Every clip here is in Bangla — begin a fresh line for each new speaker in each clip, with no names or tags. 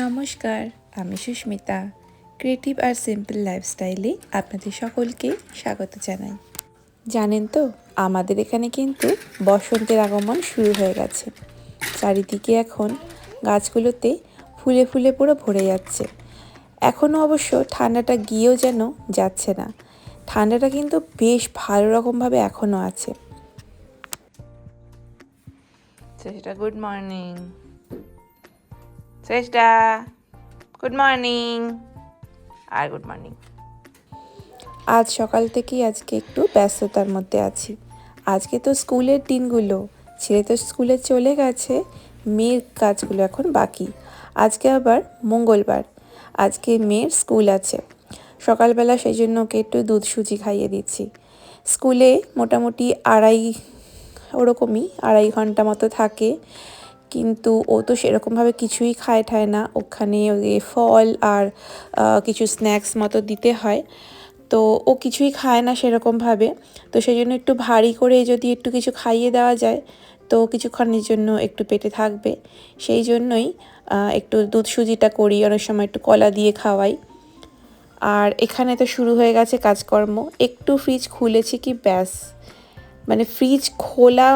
নমস্কার, আমি সুস্মিতা। ক্রিয়েটিভ আর সিম্পল লাইফস্টাইলে আপনাদের সকলকে স্বাগত জানাই। জানেন তো, আমাদের এখানে কিন্তু বসন্তের আগমন শুরু হয়ে গেছে। চারিদিকে এখন গাছগুলোতে ফুলে ফুলে পুরো ভরে যাচ্ছে। এখনও অবশ্য ঠান্ডাটা গিয়েও যেন যাচ্ছে না। ঠান্ডাটা কিন্তু বেশ ভালো রকমভাবে এখনও আছে।
সেটা good morning. Shreshtha good morning আর গুড মর্নিং
আজ সকাল থেকেই আজকে একটু ব্যস্ততার মধ্যে আছি। আজকে তো স্কুলের দিনগুলো, ছেলে তো স্কুলে চলে গেছে, মেয়ের কাজগুলো এখন বাকি। আজকে আবার মঙ্গলবার, আজকে মেয়ের স্কুল আছে। সকালবেলা সেই জন্য ওকে একটু দুধ সুজি খাইয়ে দিচ্ছি। স্কুলে মোটামুটি আড়াই, ওরকমই আড়াই ঘণ্টা মতো থাকে। কিন্তু ও তো সেরকমভাবে কিছুই খায় ঠায় না। ওখানে ফল আর কিছু স্ন্যাক্স মতো দিতে হয়। তো ও কিছুই খায় না সেরকমভাবে। তো সেই জন্য একটু ভারী করে যদি একটু কিছু খাইয়ে দেওয়া যায়, তো কিছুক্ষণের জন্য একটু পেটে থাকবে। সেই জন্যই একটু দুধ সুজিটা করি, অনেক সময় একটু কলা দিয়ে খাওয়াই। আর এখানে তো শুরু হয়ে গেছে কাজকর্ম। একটু ফ্রিজ খুলেছি কি ব্যাস। মানে ফ্রিজ খোলা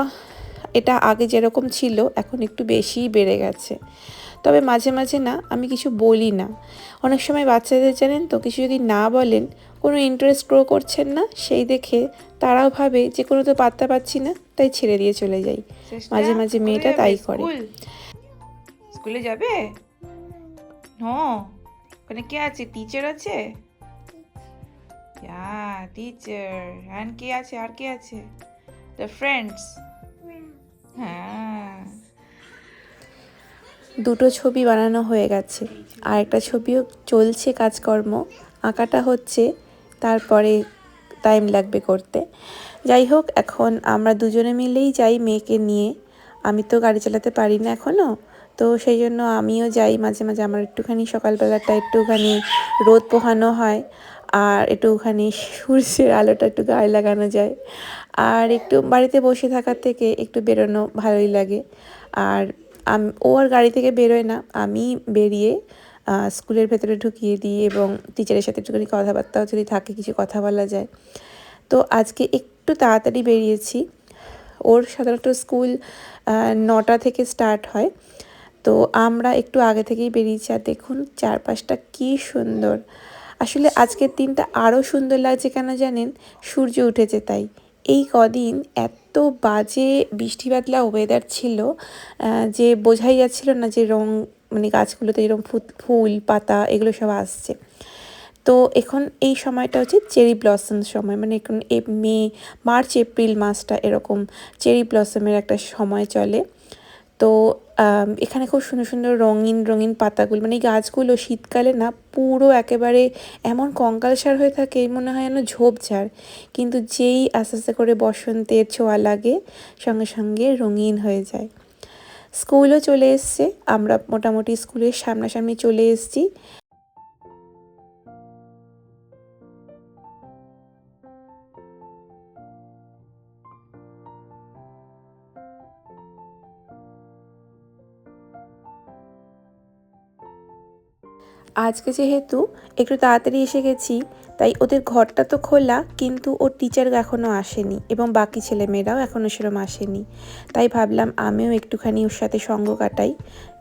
এটা আগে যেরকম ছিল এখন একটু বেশিই বেড়ে গেছে। তবে মাঝে মাঝে না আমি কিছু বলি না। অনেক সময় বাচ্চাদের জানেন তো কিছু যদি না বলেন কোনো ইন্টারেস্ট গ্রো করছেন না সেই দেখে তারাও ভাবে যে কোনো তো পাত্তা পাচ্ছি না তাই ছেড়ে দিয়ে চলে যাই। মাঝে মাঝে মেয়েটা তাই করে।
স্কুলে যাবে? হ্যাঁ ওখানে কে আছে? টিচার আছে? টিচার অ্যান্ড কে আছে? আর কে আছে? দ্য ফ্রেন্ডস
দুটো ছবি বানানো হয়ে গেছে। আর একটা ছবিও চলছে কাজকর্ম। আঁকাটা হচ্ছে, তারপরে টাইম লাগবে করতে। যাই হোক, এখন আমরা দুজনে মিলেই যাই মেয়েকে নিয়ে। আমি তো গাড়ি চালাতে পারি না এখনও তো সেই জন্য আমিও যাই মাঝে মাঝে। আমার একটুখানি সকালবেলাটা একটুখানি রোদ পোহানো হয়। আর একটুখানি সূর্যের আলোটা একটু গায়ে লাগানো যায়। আর একটু বাড়িতে বসে থাকার থেকে একটু বেরোনো ভালোই লাগে। আর ও আর গাড়ি থেকে বেরোয় না। আমি বেরিয়ে স্কুলের ভেতরে ঢুকিয়ে দিই এবং টিচারের সাথে একটুখানি কথাবার্তাও যদি থাকে, কিছু কথা বলা যায়। তো আজকে একটু তাড়াতাড়ি বেরিয়েছি। ওর সাধারণত স্কুল নটা থেকে স্টার্ট হয়। তো আমরা একটু আগে থেকেই বেরিয়েছি। আর দেখুন, চারপাশটা কী সুন্দর। আসলে আজকের দিনটা আরও সুন্দর লাগছে কেন জানেন? সূর্য উঠেছে তাই। এই কদিন এত বাজে বৃষ্টি বাদলা ওয়েদার ছিল যে বোঝাই যাচ্ছিল না যে রং মানে গাছগুলোতে যেরকম ফুল পাতা এগুলো সব আসছে। তো এখন এই সময়টা হচ্ছে চেরি ব্লসম সময় মানে এখন মে, মার্চ, এপ্রিল মাসটা এরকম চেরি ব্লসমের একটা সময় চলে। তো এখানে খুব সুন্দর সুন্দর রঙিন রঙিন পাতাগুলো মানে এই গাছগুলো শীতকালে না পুরো একেবারে এমন কঙ্কালসার হয়ে থাকে, মনে হয় যেন ঝোপঝাড় কিন্তু যেই আস্তে আস্তে করে বসন্তের ছোঁয়া লাগে, সঙ্গে সঙ্গে রঙিন হয়ে যায়। স্কুলও চলে এসছে, আমরা মোটামুটি স্কুলের সামনাসামনি চলে এসেছি। আজকে যেহেতু একটু তাড়াতাড়ি এসে গেছি, তাই ওদের ঘরটা তো খোলা, কিন্তু ওর টিচার এখনও আসেনি এবং বাকি ছেলেমেয়েরাও এখনও সেরকম আসেনি। তাই ভাবলাম আমিও একটুখানি ওর সাথে সঙ্গ কাটাই,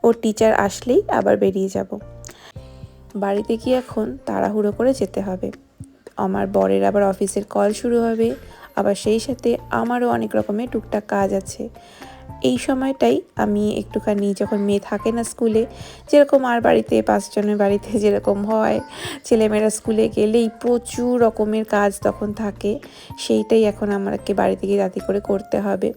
ওর টিচার আসলেই আবার বেরিয়ে যাব। বাড়িতে গিয়ে এখন তাড়াহুড়ো করে যেতে হবে। আমার বরের আবার অফিসের কল শুরু হবে, আবার সেই সাথে আমারও অনেক রকমের টুকটাক কাজ আছে। এই সময়টাই আমি একটুখানি যখন মেয়ে থাকে না স্কুলে, যেরকম আর বাড়িতে পাঁচজনের বাড়িতে যেরকম হয়, ছেলেমেয়েরা স্কুলে গেলেই প্রচুর রকমের কাজ তখন থাকে, সেইটাই এখন আমাকে বাড়িতে গিয়ে রাতি করে করতে হবে।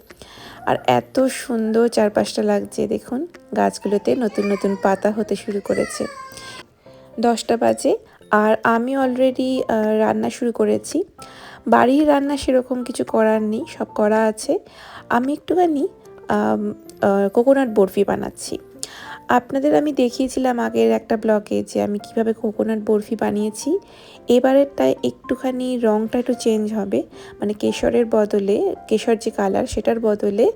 আর এত সুন্দর চারপাশটা লাগছে, দেখুন, গাছগুলোতে নতুন নতুন পাতা হতে শুরু করেছে। দশটা বাজে, আর আমি অলরেডি রান্না শুরু করেছি। বাড়ির রান্না সেরকম কিছু করার নেই, সব করা আছে। আমি একটুখানি কোকোনাট বরফি বানাচ্ছি। আপনাদের আমি দেখিয়েছিলাম আগের একটা ব্লগে যে আমি কীভাবে কোকোনাট বরফি বানিয়েছি। এবারেরটায় একটুখানি রঙটা একটু চেঞ্জ হবে। মানে কেশরের বদলে, কেশর যে কালার সেটার বদলে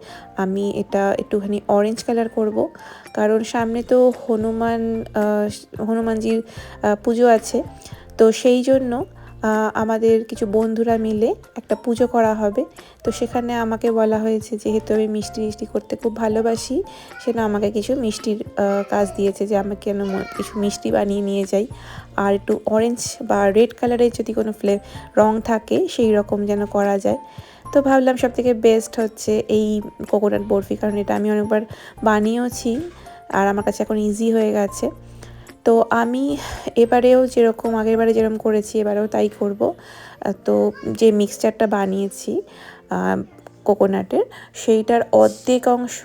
আমি এটা একটুখানি অরেঞ্জ কালার করব। কারণ সামনে তো হনুমান হনুমানজির পুজো আছে। তো সেই জন্য আমাদের কিছু বন্ধুরা মিলে একটা পুজো করা হবে। তো সেখানে আমাকে বলা হয়েছে, যেহেতু আমি মিষ্টি মিষ্টি করতে খুব ভালোবাসি সেটা আমাকে কিছু মিষ্টির কাজ দিয়েছে যে আমাকে ম- কিছু মিষ্টি বানিয়ে নিয়ে যাই। আর একটু অরেঞ্জ বা রেড কালারের যদি কোনো ফ্লে রং থাকে, সেই রকম যেন করা যায়। তো ভাবলাম সব থেকে বেস্ট হচ্ছে এই কোকোনাট বরফি, কারণ এটা আমি অনেকবার বানিয়েওছি, আর আমার কাছে এখন ইজি হয়ে গেছে। তো আমি এবারেও যেরকম, আগের বারে যেরকম করেছি, এবারেও তাই করব। তো যে মিক্সচারটা বানিয়েছি কোকোনাটের সেইটার অর্ধেক অংশ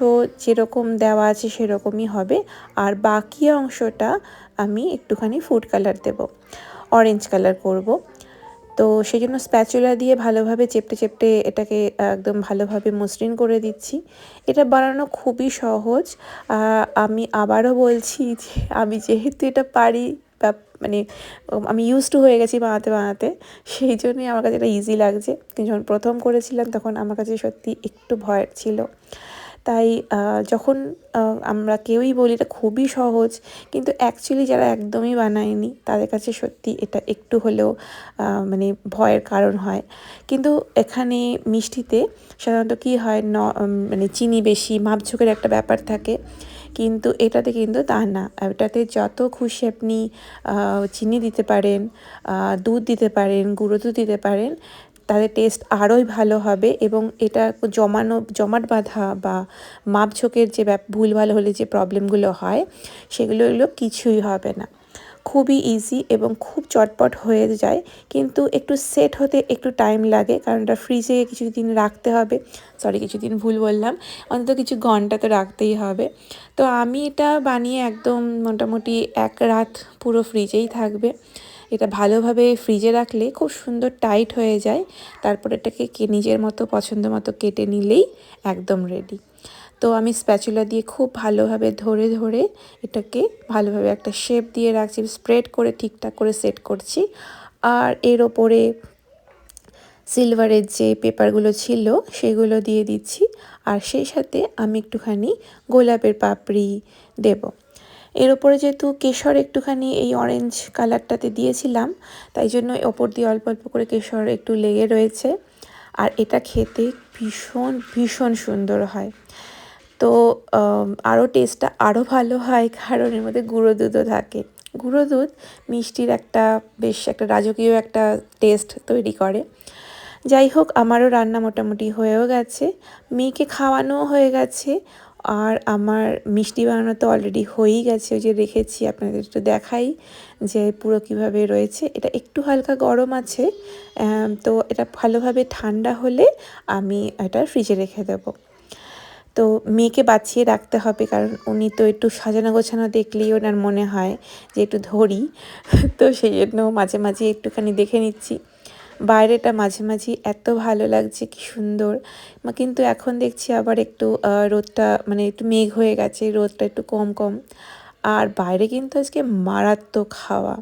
যেরকম দেওয়া আছে সেরকমই হবে। আর বাকি অংশটা আমি একটুখানি ফুড কালার দেব। অরেঞ্জ কালার করব। তো সেই জন্য স্প্যাচুলা দিয়ে ভালোভাবে চেপটে চেপটে এটাকে একদম ভালোভাবে মসৃণ করে দিচ্ছি। এটা বানানো খুবই সহজ। আমি আবারও বলছি যে আমি যেহেতু এটা পারি মানে আমি ইউজ টু হয়ে গেছি বানাতে বানাতে, সেই জন্যই আমার কাছে এটা ইজি লাগছে। কিন্তু যখন প্রথম করেছিলাম তখন আমার কাছে সত্যি একটু ভয় ছিল। তাই যখন আমরা কেউই বলি এটা খুবই সহজ, কিন্তু অ্যাকচুয়ালি যারা একদমই বানায়নি, তাদের কাছে সত্যি এটা একটু হলেও মানে ভয়ের কারণ হয়। কিন্তু এখানে মিষ্টিতে সাধারণত কী হয়, ন মানে চিনি বেশি, মাপঝোঁকের একটা ব্যাপার থাকে, কিন্তু এটাতে কিন্তু তা না। এটাতে যত খুশি আপনি চিনি দিতে পারেন দুধ দিতে পারেন, গুঁড়ো দুধ দিতে পারেন তাদের টেস্ট আরোই ভালো হবে এবং এটা জমানো, জমাট বাঁধা বা মাপঝোঁকের যে ভুলভাল হলে যে প্রবলেমগুলো হয়, সেগুলো কিছুই হবে না। খুবই ইজি এবং খুব চটপট হয়ে যায়, কিন্তু একটু সেট হতে একটু টাইম লাগে, কারণ এটা ফ্রিজে কিছুদিন রাখতে হবে। সরি কিছুদিন ভুল বললাম। অন্তত কিছু ঘণ্টা তো রাখতেই হবে। তো আমি এটা বানিয়ে একদম মোটামুটি এক রাত পুরো ফ্রিজেই থাকবে। এটা ভালোভাবে ফ্রিজে রাখলে খুব সুন্দর টাইট হয়ে যায়। তারপর এটাকে কে, নিজের মতো, পছন্দ মতো কেটে নিলেই একদম রেডি তো আমি স্প্যাচুলা দিয়ে খুব ভালোভাবে ধরে ধরে এটাকে ভালোভাবে একটা শেপ দিয়ে রাখছি স্প্রেড করে ঠিকঠাক করে সেট করছি। আর এর ওপরে সিলভারের যে পেপারগুলো ছিল সেগুলো দিয়ে দিচ্ছি। আর সেই সাথে আমি একটুখানি গোলাপের পাপড়ি দেব। এর ওপরে যেহেতু কেশর একটুখানি এই অরেঞ্জ কালারটাতে দিয়েছিলাম, তাই জন্য ওপর দিয়ে অল্প অল্প করে কেশর একটু লেগে রয়েছে। আর এটা খেতে ভীষণ ভীষণ সুন্দর হয়। তো আরও টেস্টটা আরও ভালো হয়, কারণ এর মধ্যে গুঁড়ো দুধও থাকে। গুঁড়ো দুধ মিষ্টির একটা বেশ একটা রাজকীয় একটা টেস্ট তৈরি করে। যাই হোক, আমারও রান্না মোটামুটি হয়েও গেছে। মেয়েকে খাওয়ানোও হয়ে গেছে। আর আমার মিষ্টি বানানো তো অলরেডি হয়েই গেছে, ওই যে রেখেছি, আপনাদের একটু দেখাই যে পুরো কীভাবে রয়েছে। এটা একটু হালকা গরম আছে তো এটা ভালোভাবে ঠান্ডা হলে আমি এটা ফ্রিজে রেখে দেবো। তো মেয়েকে বাঁচিয়ে রাখতে হবে, কারণ উনি তো একটু সাজানো গোছানো দেখলেই ওনার মনে হয় যে একটু ধরি, তো সেই জন্য মাঝে মাঝে একটুখানি দেখে নিচ্ছি। বাইরেটা মাঝে মাঝে এত ভালো লাগছে, কি সুন্দর। কিন্তু এখন দেখছি আবার একটু রোদটা মানে একটু মেঘ হয়ে গেছে, রোদটা একটু কম কম। আর বাইরে কিন্তু আজকে মারাত্মক হাওয়া।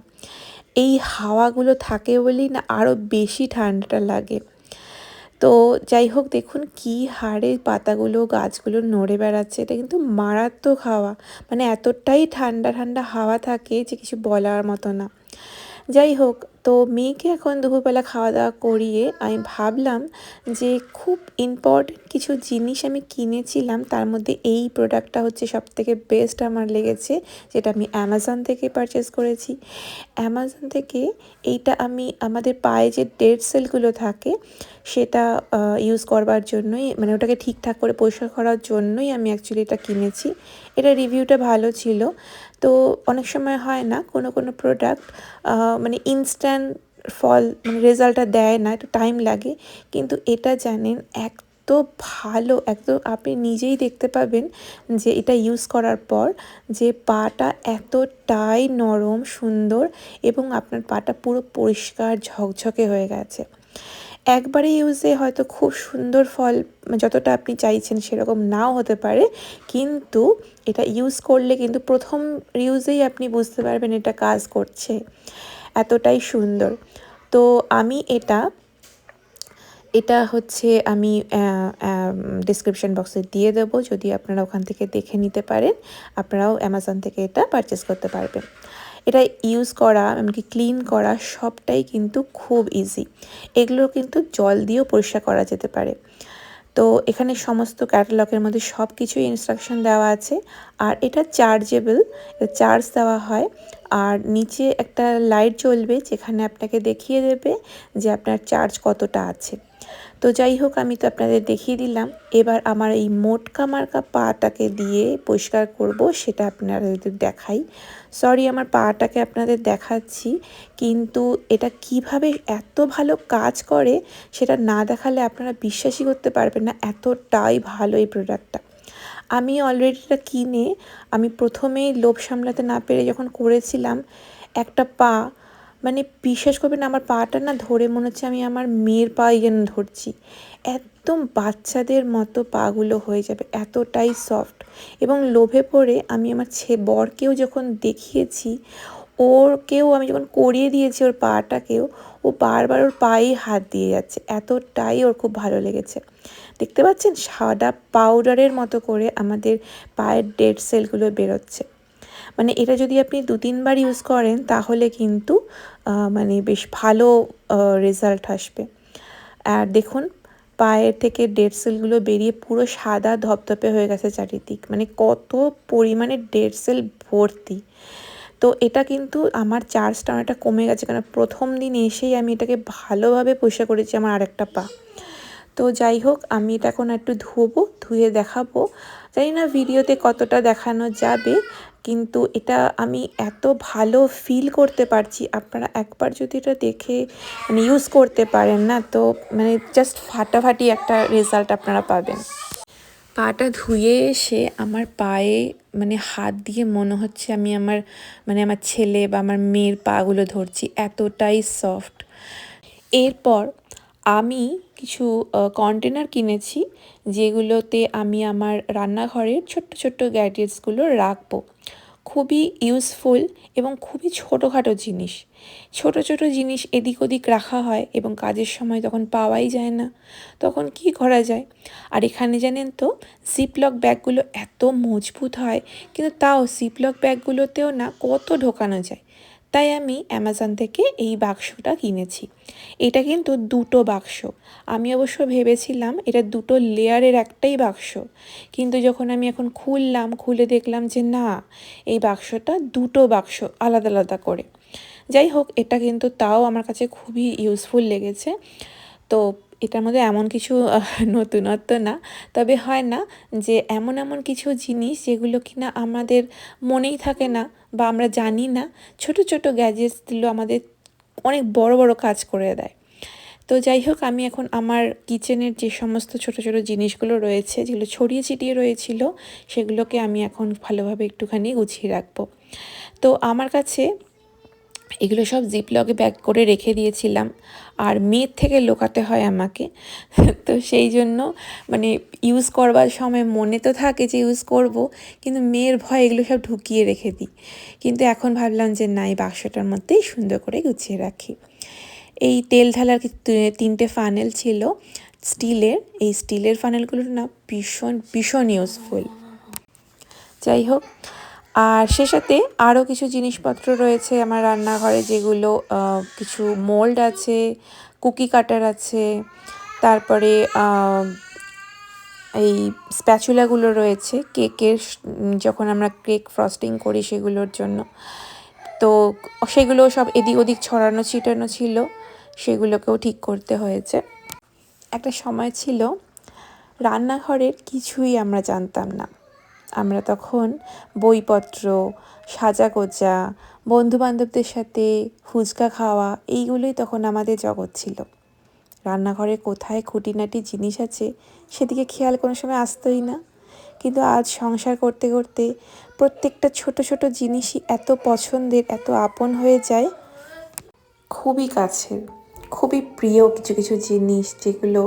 এই হাওয়াগুলো থাকে বলেই না আরও বেশি ঠান্ডাটা লাগে। তো যাই হোক, দেখুন কি হারে পাতাগুলো, গাছগুলো নড়ে বেড়াচ্ছে, এটা কিন্তু মারাত্মক হাওয়া। মানে এতটাই ঠান্ডা ঠান্ডা হাওয়া থাকে যে কিছু বলার মতো না। যাই হোক তো মেয়েকে এখন দুপুরবেলা খাওয়া দাওয়া করিয়ে আমি ভাবলাম যে খুব ইম্পর্টেন্ট কিছু জিনিস আমি কিনেছিলাম, তার মধ্যে এই প্রোডাক্টটা হচ্ছে সব থেকে বেস্ট আমার লেগেছে, যেটা আমি অ্যামাজন থেকে পারচেস করেছি। অ্যামাজন থেকে এইটা আমি, আমাদের পায়ে যে ডেড সেলগুলো থাকে, সেটা ইউজ করবার জন্যই মানে ওটাকে ঠিকঠাক করে পরিষ্কার করার জন্যই আমি অ্যাকচুয়ালি এটা কিনেছি। এটা রিভিউটা ভালো ছিল। তো অনেক সময় হয় না কোনো কোনো প্রোডাক্ট মানে ইনস্ট্যান্ট ফল মানে রেজাল্টটা দেয় না, একটু টাইম লাগে। কিন্তু এটা জানেন, এত ভালো একদম আপনি নিজেই দেখতে পাবেন যে এটা ইউজ করার পর যে পাটা এতটাই নরম, সুন্দর এবং আপনার পাটা পুরো পরিষ্কার ঝকঝকে হয়ে গেছে। একবারে ইউজে হয়তো খুব সুন্দর ফল যতটা আপনি চাইছেন সেরকম নাও হতে পারে, কিন্তু এটা ইউজ করলে কিন্তু প্রথম ইউজেই আপনি বুঝতে পারবেন এটা কাজ করছে। এতটাই সুন্দর। তো আমি এটা এটা হচ্ছে আমি ডিসক্রিপশন বক্সে দিয়ে দেবো। যদি আপনারা ওখান থেকে দেখে নিতে পারেন, আপনারাও অ্যামাজন থেকে এটা পারচেস করতে পারবেন। এটা ইউজ করা, এমনকি ক্লিন করা সবটাই কিন্তু খুব ইজি এগুলো কিন্তু জল দিয়েও পরিষ্কার করা যেতে পারে। তো এখানে সমস্ত ক্যাটালগের মধ্যে সব কিছুই ইনস্ট্রাকশন দেওয়া আছে। আর এটা চার্জেবল চার্জ দেওয়া হয় আর নিচে একটা লাইট জ্বলবে যেখানে আপনাকে দেখিয়ে দেবে যে আপনার চার্জ কতটা আছে। তো যাই হোক, আমি তো আপনাদের দেখিয়ে দিলাম। এবার আমার এই মোটকা মার্কা পাটাকে দিয়ে পরিষ্কার করব, সেটা আপনাদের দেখাই। সরি আমার পাটাকে আপনাদের দেখাচ্ছি, কিন্তু এটা কীভাবে এত ভালো কাজ করে, সেটা না দেখালে আপনারা বিশ্বাসই করতে পারবেন না, এতটাই ভালো এই প্রোডাক্টটা আমি অলরেডি এটা কিনে, আমি প্রথমেই লোভ সামলাতে না পেরে যখন করেছিলাম, একটা পা মানে বিশ্বাস করবেন আমার পাটা না ধরে মনে হচ্ছে আমি আমার মেয়ের পাই যেন ধরছি। একদম বাচ্চাদের মতো পাগুলো হয়ে যাবে, এতটাই সফট এবং লোভে পড়ে আমি আমার ছে, বরকেও যখন দেখিয়েছি ওরকেও আমি যখন করিয়ে দিয়েছি ওর পাটাকেও, ও বারবার ওর পায়েই হাত দিয়ে যাচ্ছে। এতটাই ওর খুব ভালো লেগেছে। দেখতে পাচ্ছেন? সাদা পাউডারের মতো করে আমাদের পায়ের ডেড সেলগুলো বেরোচ্ছে। মানে এটা যদি আপনি দু তিনবার ইউজ করেন, তাহলে কিন্তু মানে বেশ ভালো রেজাল্ট আসবে। আর দেখুন, পায়ের থেকে ডেড সেলগুলো বেরিয়ে পুরো সাদা ধপধপে হয়ে গেছে চারিদিক। মানে কত পরিমাণে ডেড সেল ভর্তি। তো এটা কিন্তু আমার চার্জটা অনেকটা কমে গেছে কারণ প্রথম দিন এসেই আমি এটাকে ভালোভাবে পয়সা করেছি আমার আরেকটা পা। তো যাই হোক, আমি এটা এখন একটু ধোবো, ধুয়ে দেখাবো। জানি না ভিডিওতে কতটা দেখানো যাবে, কিন্তু এটা আমি এত ভালো ফিল করতে পারছি। আপনারা একবার যদি এটা দেখে মানে ইউজ করতে পারেন না, তো মানে জাস্ট ফাটাফাটি একটা রেজাল্ট আপনারা পাবেন। পাটা ধুয়ে এসে আমার পায়ে মানে হাত দিয়ে মনে হচ্ছে আমি আমার মানে আমার ছেলে বা আমার মেয়ের পাগুলো ধরছি, এতটাই সফট এরপর আমি কিছু কন্টেনার কিনেছি যেগুলোতে আমি আমার রান্নাঘরের ছোট্ট ছোট্ট গ্যাজেটসগুলো রাখব। খুবই ইউজফুল এবং খুবই ছোটোখাটো জিনিস। ছোট ছোট জিনিস এদিক ওদিক রাখা হয় এবং কাজের সময় তখন পাওয়াই যায় না। তখন কি করা যায়? আর এখানে জানেন তো জিপলক ব্যাগগুলো এত মজবুত হয়, কিন্তু তাও জিপলক ব্যাগগুলোতেও না কত ঢোকানো যায়। তাই আমি অ্যামাজন থেকে এই বাক্সটা কিনেছি। এটা কিন্তু দুটো বাক্স। আমি অবশ্য ভেবেছিলাম এটা দুটো লেয়ারের একটাই বাক্স। কিন্তু যখন আমি এখন খুললাম, খুলে দেখলাম যে না, এই বাক্সটা দুটো বাক্স আলাদা আলাদা করে। যাই হোক, এটা কিন্তু তাও আমার কাছে খুবই ইউজফুল লেগেছে। তো এটার মধ্যে এমন কিছু নতুনত্ব না। তবে হয় না যে, এমন এমন কিছু জিনিস যেগুলো কিনা আমাদের মনেই থাকে না। বা আমরা জানি না, ছোট ছোট গ্যাজেটসগুলো আমাদের অনেক বড় বড় কাজ করে দেয়। তো যাই হোক, আমি এখন আমার কিচেনের যে সমস্ত ছোট ছোট জিনিসগুলো রয়েছে, যেগুলো ছড়িয়ে ছিটিয়ে রয়েছিল, সেগুলোকে আমি এখন ভালোভাবে একটুখানি গুছিয়ে রাখব। তো আমার কাছে এগুলো সব জিপলগে ব্যাগ করে রেখে দিয়েছিলাম। আর মেয়ের থেকে লোকাতে হয় আমাকে। তো সেই জন্য মানে ইউজ করবার সময় মনে তো থাকে যে ইউজ করব, কিন্তু মেয়ের ভয় এগুলো সব ঢুকিয়ে রেখে দিই। কিন্তু এখন ভাবলাম যে না, এই বাক্সটার মধ্যেই সুন্দর করে গুছিয়ে রাখি। এই তেল ঢালার তিনটে ফানেল ছিল স্টিলের এই স্টিলের ফানেলগুলো না ভীষণ ভীষণ ইউজফুল যাই হোক আর সে সাথে আরও কিছু জিনিসপত্র রয়েছে আমার রান্নাঘরে, যেগুলো কিছু মোল্ড আছে, কুকি কাটার আছে, তারপরে এই স্প্যাচুলাগুলো রয়েছে, কেকের যখন আমরা কেক ফ্রস্টিং করি সেগুলোর জন্য। তো সেগুলো সব এদিক ওদিক ছড়ানো, ছিটানো ছিল, সেগুলোকেও ঠিক করতে হয়েছে। একটা সময় ছিল, রান্নাঘরের কিছুই আমরা জানতাম না। আমরা তখন বইপত্র সাজা গোজা বন্ধুবান্ধবদের সাথে ফুচকা খাওয়া, এইগুলোই তখন আমাদের জগৎ ছিল। রান্নাঘরে কোথায় খুঁটিনাটি জিনিস আছে সেদিকে খেয়াল কোনো সময় আসতোই না। কিন্তু আজ সংসার করতে করতে প্রত্যেকটা ছোট ছোট জিনিসই এত পছন্দের, এত আপন হয়ে যায়। খুবই কাছের, খুবই প্রিয় কিছু কিছু জিনিস যেগুলো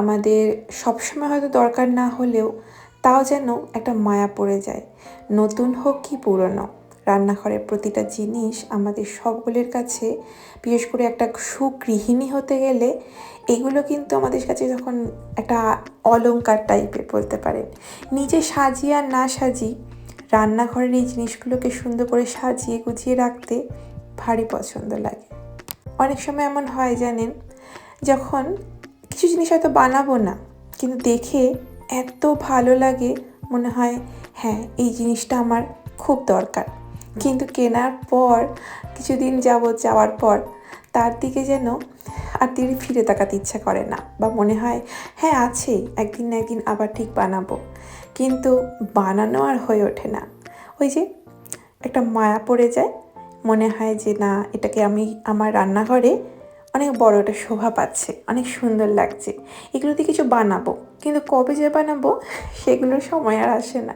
আমাদের সবসময় হয়তো দরকার না হলেও তাও যেন একটা মায়া পড়ে যায়। নতুন হোক কি পুরনো, রান্নাঘরের প্রতিটা জিনিস আমাদের সকলের কাছে, বিশেষ করে একটা সুগৃহিণী হতে গেলে, এগুলো কিন্তু আমাদের কাছে যখন একটা অলঙ্কার টাইপের বলতে পারেন। নিজে সাজিয়ে আর না সাজি রান্নাঘরের এই জিনিসগুলোকে সুন্দর করে সাজিয়ে গুছিয়ে রাখতে ভারী পছন্দ লাগে। অনেক সময় এমন হয় জানেন, যখন কিছু জিনিস হয়তো বানাবো না, কিন্তু দেখে এত ভালো লাগে মনে হয় হ্যাঁ এই জিনিসটা আমার খুব দরকার। কিন্তু কেনার পর, কিছুদিন যাবৎ যাওয়ার পর, তার দিকে যেন আর তিনি ফিরে তাকাতে ইচ্ছা করে না বা মনে হয় হ্যাঁ আছে, একদিন না একদিন আবার ঠিক বানাবো। কিন্তু বানানো আর হয়ে ওঠে না। ওই যে একটা মায়া পড়ে যায়, মনে হয় যে না, এটাকে আমি আমার রান্নাঘরে অনেক বড় একটা শোভা পাচ্ছে, অনেক সুন্দর লাগছে। এগুলো দিয়ে কিছু বানাবো, কিন্তু কবে যে বানাবো সেগুলোর সময় আর আসে না।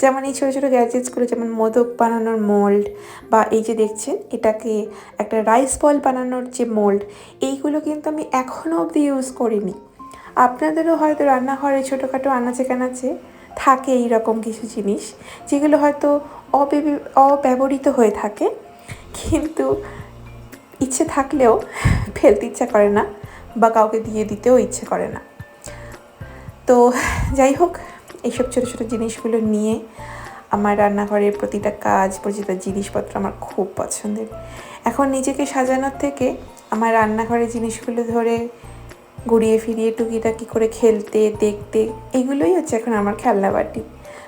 যেমন এই ছোটো ছোটো গ্যাজেটসগুলো যেমন মোদক বানানোর মোল্ড বা এই যে দেখছেন, এটাকে একটা রাইস বল বানানোর যে মোল্ড এইগুলো কিন্তু আমি এখনও অবধি ইউজ করিনি। আপনাদেরও হয়তো রান্নাঘরে ছোটোখাটো আনাচে কানাচে থাকে এই রকম কিছু জিনিস, যেগুলো হয়তো অব্যব- অব্যবহৃত হয়ে থাকে, কিন্তু ইচ্ছে থাকলেও ফেলতে ইচ্ছা করে না বা কাউকে দিয়ে দিতেও ইচ্ছে করে না। তো যাই হোক, এইসব ছোটো ছোটো জিনিসগুলো নিয়ে আমার রান্নাঘরের প্রতিটা কাজ, প্রতিটা জিনিসপত্র আমার খুব পছন্দের। এখন নিজেকে সাজানোর থেকে আমার রান্নাঘরের জিনিসগুলো ধরে ঘুরিয়ে ফিরিয়ে টুকিটাকি করে খেলতে, দেখতে, এগুলোই হচ্ছে এখন আমার খেলনা বাটি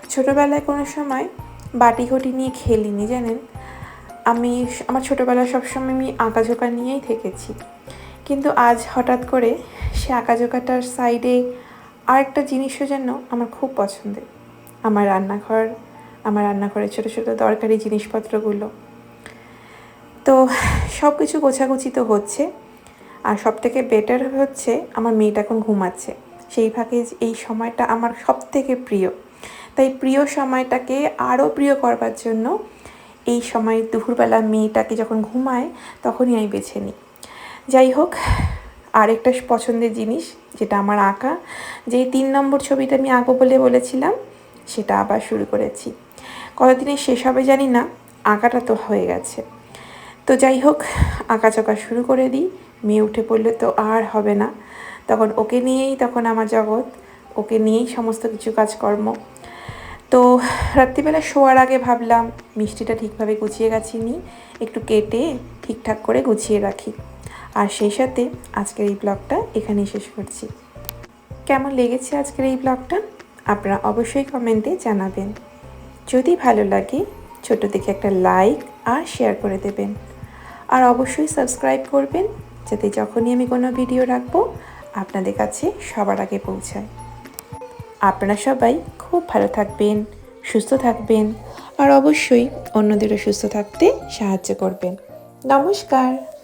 ছোটোবেলায় কোনো সময় বাটি ঘটি নিয়ে খেলিনি, জানেন? আমি আমার ছোটোবেলায় সবসময় আমি আঁকাঝোঁকা নিয়েই থেকেছি। কিন্তু আজ হঠাৎ করে সে আঁকাঝোঁকাটার সাইডে আরেকটা জিনিসও যেন আমার খুব পছন্দের। আমার রান্নাঘর, আমার রান্নাঘরের ছোটো ছোটো দরকারি জিনিসপত্রগুলো। তো সব কিছু গোছাগুছি তো হচ্ছে। আর সব থেকে বেটার হচ্ছে আমার মেয়েটা এখন ঘুমাচ্ছে। সেই ফাঁকে এই সময়টা আমার সব থেকে প্রিয়। তাই প্রিয় সময়টাকে আরও প্রিয় করবার জন্য এই সময় দুপুরবেলা মেয়েটাকে যখন ঘুমায়, তখনই আমি বেছে নিই। যাই হোক, আরেকটা পছন্দের জিনিস, যেটা আমার আঁকা যেই তিন নম্বর ছবিটা আমি আঁকবো বলে বলেছিলাম, সেটা আবার শুরু করেছি। কতদিনে শেষ হবে জানি না, আঁকাটা তো হয়ে গেছে। তো যাই হোক আঁকাচোকা শুরু করে দিই। মেয়ে উঠে পড়লে তো আর হবে না। তখন ওকে নিয়েই তখন আমার জগৎ। ওকে নিয়েই সমস্ত কিছু কাজকর্ম। তো রাত্রিবেলা শোয়ার আগে ভাবলাম, মিষ্টিটা ঠিকভাবে গুছিয়ে গেছি নি একটু কেটে ঠিকঠাক করে গুছিয়ে রাখি। আর সেই সাথে আজকের এই ব্লগটা এখানেই শেষ করছি। কেমন লেগেছে আজকের এই ব্লগটা? আপনারা অবশ্যই কমেন্টে জানাবেন। যদি ভালো লাগে ছোট দেখে একটা লাইক আর শেয়ার করে দেবেন। আর অবশ্যই সাবস্ক্রাইব করবেন, যাতে যখনই আমি কোনো ভিডিও রাখব, আপনাদের কাছে সবার আগে পৌঁছায়। আপনারা সবাই খুব ভালো থাকবেন, সুস্থ থাকবেন আর অবশ্যই অন্যদেরও সুস্থ থাকতে সাহায্য করবেন। নমস্কার।